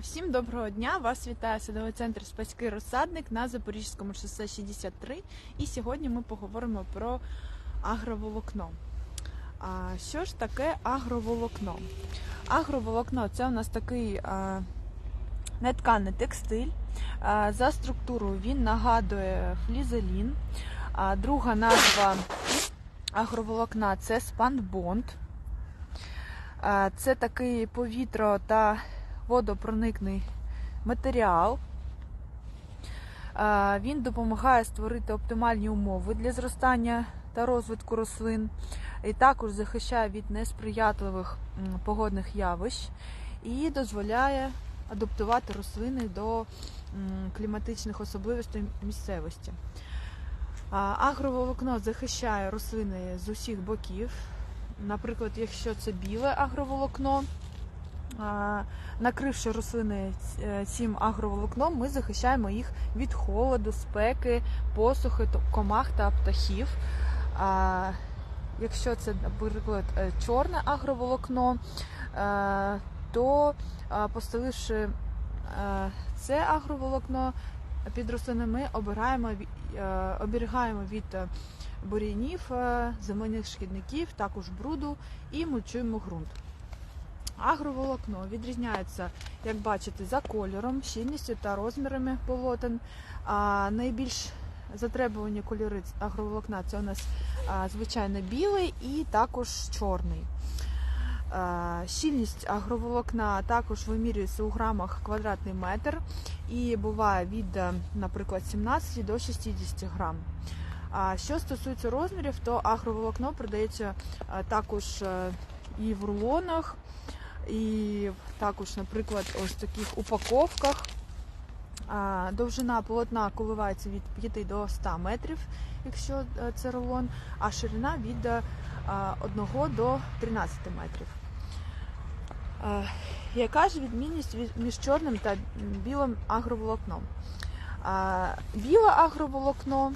Всім доброго дня! Вас вітає садовий центр Спаський розсадник на Запорізькому шосе 63. І сьогодні ми поговоримо про агроволокно. Що ж таке агроволокно? Агроволокно це у нас такий нетканий текстиль. За структурою він нагадує флізелін. Друга назва агроволокна це спанбонд. Це такий повітро та водопроникний матеріал. Він допомагає створити оптимальні умови для зростання та розвитку рослин, і також захищає від несприятливих погодних явищ і дозволяє адаптувати рослини до кліматичних особливостей місцевості. А, Агроволокно захищає рослини з усіх боків. Наприклад, якщо це біле агроволокно, накривши рослини цим агроволокном, ми захищаємо їх від холоду, спеки, посухи, комах та птахів. Якщо це, наприклад, е, чорне агроволокно, е, то е, поставивши е, це агроволокно під рослини, ми обираємо, е, оберігаємо від е, бур'янів, е, земельних шкідників, також бруду і мульчуємо ґрунт. Агроволокно відрізняється, як бачите, за кольором, щільністю та розмірами полотен. А найбільш затребувані кольори агроволокна це у нас звичайно білий і також чорний. Щільність агроволокна також вимірюється у грамах квадратний метр і буває від, е, наприклад, 17 до 60 грам. А що стосується розмірів, то агроволокно продається також е, і в рулонах, і також, наприклад, ось таких упаковках. Довжина полотна коливається від 5 до 100 метрів, якщо е, це рулон, а ширина від е, 1 до 13 метрів. Е, Яка ж відмінність між чорним та білим агроволокном? Біле агроволокно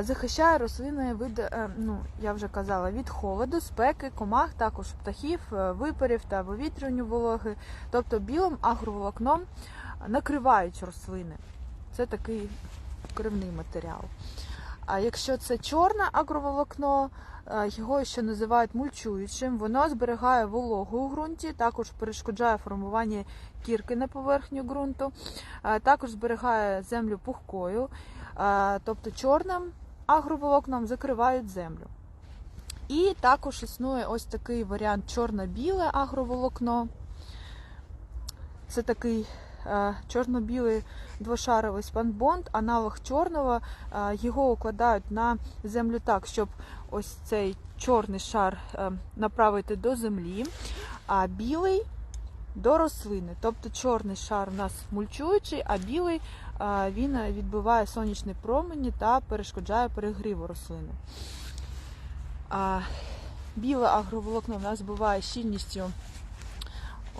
захищає рослини від, е, ну, я вже казала, від холоду, спеки, комах, також птахів, е, випарів та вивітрювання вологи. Тобто білим агроволокном накривають рослини. Це такий кривний матеріал. А якщо це чорне агроволокно, е, його ще називають мульчуючим, воно зберігає вологу у ґрунті, також перешкоджає формуванню кірки на поверхню ґрунту, е, також зберігає землю пухкою, е, тобто чорним агроволокном закривають землю. І також існує ось такий варіант чорно-біле агроволокно. Це такий чорно-білий двошаровий спанбонд, аналог чорного. Його укладають на землю так, щоб ось цей чорний шар е, направити до землі, а білий до рослини. Тобто чорний шар у нас мульчуючий, а білий е, він відбиває сонячні промені та перешкоджає перегріву рослини. Біле агроволокно у нас буває щільністю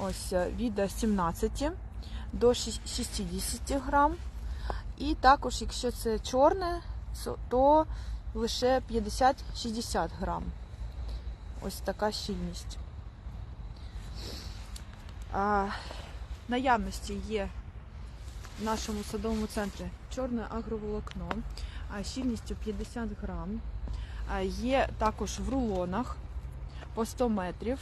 ось е, від 17 до 60 грам. І також, якщо це чорне, то лише 50-60 грам. Ось така щільність. Наявності є в нашому садовому центрі чорне агроволокно щільністю 50 грам. Є також в рулонах по 100 метрів,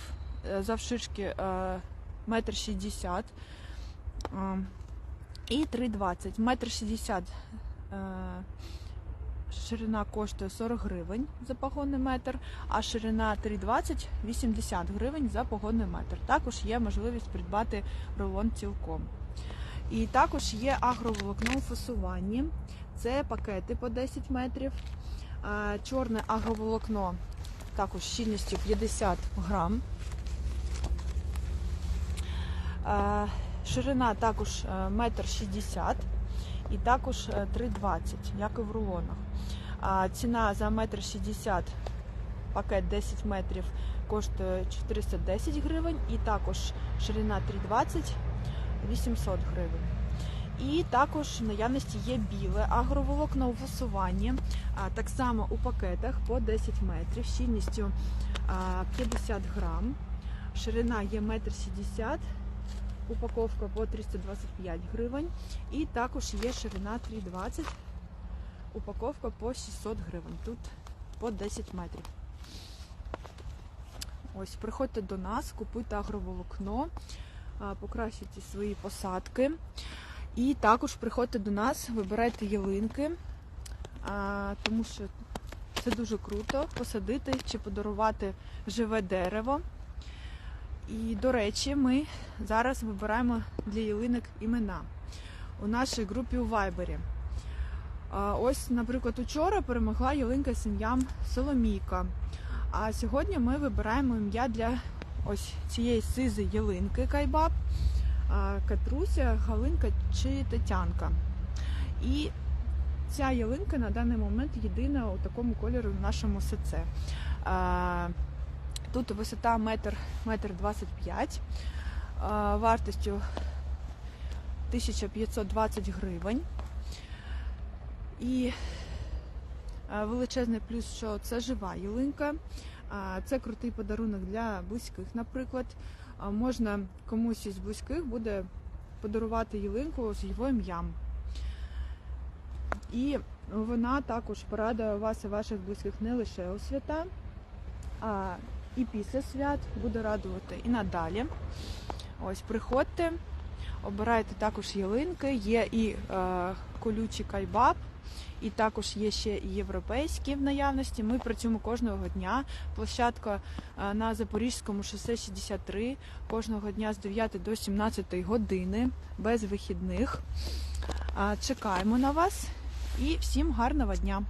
е, завширшки е, метр шістдесят е, і 3,20. Метр шістдесят е, ширина коштує 40 гривень за погонний метр, а ширина 3,20 – 80 гривень за погонний метр. Також є можливість придбати рулон цілком. І також є агроволокно у фасуванні. Це пакети по 10 метрів. Е, Чорне агроволокно також щільністю 50 грам. Е, Ширина також е, метр шістдесят і також е, 3,20, як і в рулонах. Ціна за метр шістдесят пакет 10 метрів коштує 410 гривень і також ширина 3,20 800 гривень. І також в наявності є біле агроволокно у фасуванні, так само у пакетах по 10 метрів, щільністю а, 50 грам. Ширина є 1,70 м упаковка по 325 гривень. І також є ширина 320, упаковка по 600 гривень. Тут по 10 метрів. Ось, приходьте до нас, купуйте агроволокно, покращуйте свої посадки. І також приходьте до нас, вибирайте ялинки, тому що це дуже круто посадити чи подарувати живе дерево. І, до речі, ми зараз вибираємо для ялинок імена у нашій групі у Вайбері. Ось, наприклад, учора перемогла ялинка з ім'ям Соломійка. А сьогодні ми вибираємо ім'я для ось цієї сизи ялинки Кайбаб, Катруся, Галинка чи Тетянка. І ця ялинка на даний момент єдина у такому кольорі в нашому СЦ. Тут висота метр, метр 25, вартістю 1520 гривень. І величезний плюс, що це жива ялинка. Це крутий подарунок для близьких, наприклад. Можна комусь із близьких буде подарувати ялинку з його ім'ям. І вона також порадує вас і ваших близьких не лише у свята, а і після свят буде радувати і надалі. Ось приходьте, обирайте також ялинки, є і е, колючий кайбаб, і також є ще і європейські в наявності. Ми працюємо кожного дня. Площадка е, на Запорізькому шосе 63 кожного дня з 9 до 17 години без вихідних. Чекаємо на вас і всім гарного дня!